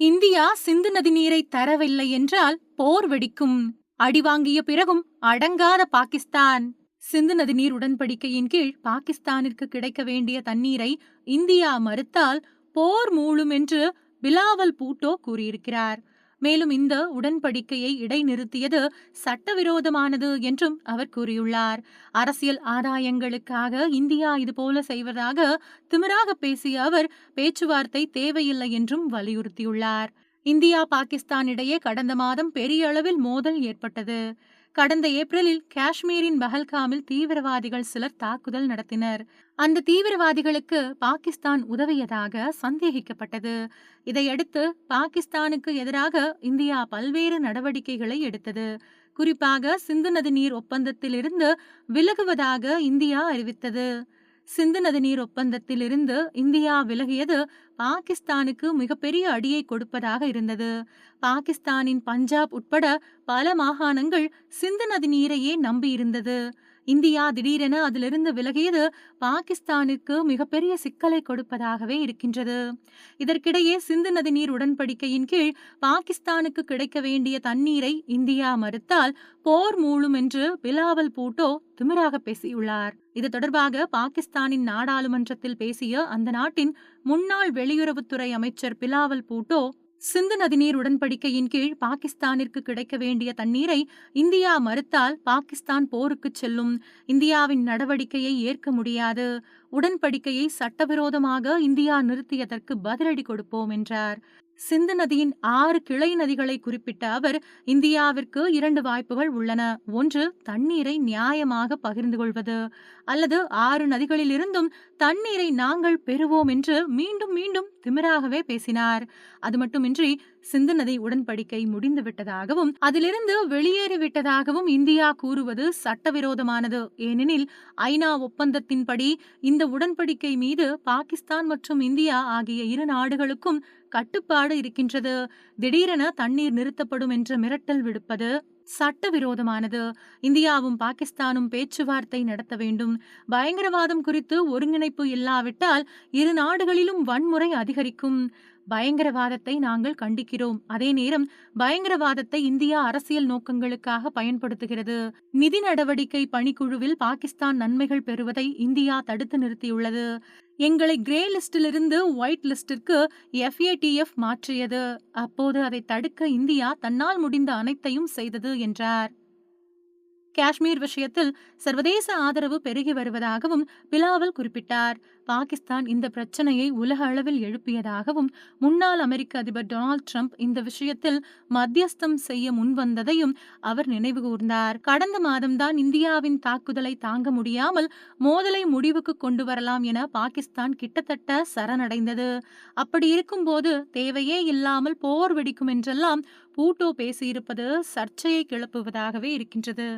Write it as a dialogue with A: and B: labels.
A: India சிந்து நதி நீரை தரவில்லை என்றால் போர் வெடிக்கும். அடி வாங்கிய பிறகும் அடங்காத பாகிஸ்தான். சிந்து நதி நீர் உடன்படிக்கையின் கீழ் பாகிஸ்தானிற்கு கிடைக்க வேண்டிய தண்ணீரை இந்தியா மறுத்தால் போர் மூழும் என்று பிலாவல் பூட்டோ கூறியிருக்கிறார். மேலும் இந்த உடன்படிக்கையை இடைநிறுத்தியது சட்டவிரோதமானது என்றும் அவர் கூறியுள்ளார். அரசியல் ஆதாயங்களுக்காக இந்தியா இதுபோல செய்வதாக திமிராக பேசிய அவர் பேச்சுவார்த்தை தேவையில்லை என்றும் வலியுறுத்தியுள்ளார். இந்தியா பாகிஸ்தான் இடையே கடந்த மாதம் பெரிய அளவில் மோதல் ஏற்பட்டது. கடந்த ஏப்ரலில் காஷ்மீரின் பஹல்காமில் தீவிரவாதிகள் சிலர் தாக்குதல் நடத்தினர். அந்த தீவிரவாதிகளுக்கு பாகிஸ்தான் உதவியதாக சந்தேகிக்கப்பட்டது. இதையடுத்து பாகிஸ்தானுக்கு எதிராக இந்தியா பல்வேறு நடவடிக்கைகளை எடுத்தது. குறிப்பாக சிந்து நதி நீர் ஒப்பந்தத்திலிருந்து விலகுவதாக இந்தியா அறிவித்தது. சிந்து நதி நீர் ஒப்பந்தத்திலிருந்து இந்தியா விலகியது பாகிஸ்தானுக்கு மிகப்பெரிய அடியை கொடுப்பதாக இருந்தது. பாகிஸ்தானின் பஞ்சாப் உட்பட பல மாகாணங்கள் சிந்து நதி நீரையே நம்பியிருந்தது. இந்தியா திடீரென அதிலிருந்து விலகியது பாகிஸ்தானிற்கு மிகப்பெரிய சிக்கலை கொடுப்பதாகவே இருக்கின்றது. இதற்கிடையே சிந்து நதி நீர் உடன்படிக்கையின் கீழ் பாகிஸ்தானுக்கு கிடைக்க வேண்டிய தண்ணீரை இந்தியா மறுத்தால் போர் மூழும் என்று பிலாவல் பூட்டோ திமிராக பேசியுள்ளார். இது தொடர்பாக பாகிஸ்தானின் நாடாளுமன்றத்தில் பேசிய அந்த நாட்டின் முன்னாள் வெளியுறவுத்துறை அமைச்சர் பிலாவல் பூட்டோ சிந்து நதிநீர் உடன்படிக்கையின் கீழ் பாகிஸ்தானிற்கு கிடைக்க வேண்டிய தண்ணீரை இந்தியா மறுத்தால் பாகிஸ்தான் போருக்கு செல்லும். இந்தியாவின் நடவடிக்கையை ஏற்க முடியாது. உடன்படிக்கையை சட்டவிரோதமாக இந்தியா நிறுத்தியதற்கு பதிலடி கொடுப்போம் என்றார். சிந்து நதியின் ஆறு கிளை நதிகளை குறிப்பிட்ட அவர் இந்தியாவிற்கு இரண்டு வாய்ப்புகள் உள்ளன. ஒன்று தண்ணீரை நியாயமாக பகிர்ந்து கொள்வது. அல்லது ஆறு நதிகளிலிருந்தும் தண்ணீரை நாங்கள் பெறுவோம் என்று மீண்டும் மீண்டும் திமிராகவே பேசினார். அது மட்டுமின்றி சிந்து நதி உடன்படிக்கை முடிந்து விட்டதாகவும் அதிலிருந்து வெளியேறிவிட்டதாகவும் இந்தியா கூறுவது சட்டவிரோதமானது. ஏனெனில் ஐநா ஒப்பந்தத்தின்படி இந்த இந்த உடன்படிக்கை மீது பாகிஸ்தான் மற்றும் இந்தியா ஆகிய இரு நாடுகளுக்கும் கட்டுப்பாடு இருக்கின்றது. திடீரென தண்ணீர் நிறுத்தப்படும் என்ற மிரட்டல் விடுப்பது சட்டவிரோதமானது. இந்தியாவும் பாகிஸ்தானும் பேச்சுவார்த்தை நடத்த வேண்டும். பயங்கரவாதம் குறித்து ஒருங்கிணைப்பு இல்லாவிட்டால் இரு நாடுகளிலும் வன்முறை அதிகரிக்கும். பயங்கரவாதத்தை நாங்கள் கண்டிக்கிறோம். அதே நேரம் பயங்கரவாதத்தை இந்தியா அரசியல் நோக்கங்களுக்காக பயன்படுத்துகிறது. நிதி நடவடிக்கை பணிக்குழுவில் பாகிஸ்தான் நன்மைகள் பெறுவதை இந்தியா தடுத்து நிறுத்தியுள்ளது. எங்களை கிரே லிஸ்டிலிருந்து ஒயிட் லிஸ்டிற்கு எஃப்ஏடிஎஃப் மாற்றியது. அப்போது அதை தடுக்க இந்தியா தன்னால் முடிந்த அனைத்தையும் செய்தது என்றார். காஷ்மீர் விஷயத்தில் சர்வதேச ஆதரவு பெருகி வருவதாகவும் பிலாவல் குறிப்பிட்டார். பாகிஸ்தான் இந்த பிரச்சனையை உலக அளவில் எழுப்பியதாகவும் முன்னாள் அமெரிக்க அதிபர் டொனால்ட் ட்ரம்ப் இந்த விஷயத்தில் மத்தியஸ்தம் செய்ய முன்வந்ததையும் அவர் நினைவு கூர்ந்தார். கடந்த மாதம்தான் இந்தியாவின் தாக்குதலை தாங்க முடியாமல் மோதலை முடிவுக்கு கொண்டு வரலாம் என பாகிஸ்தான் கிட்டத்தட்ட சரணடைந்தது. அப்படி இருக்கும்போது தேவையே இல்லாமல் போர் வெடிக்கும் என்றெல்லாம் பூட்டோ பேசியிருப்பது சர்ச்சையை கிளப்புவதாகவே இருக்கின்றது.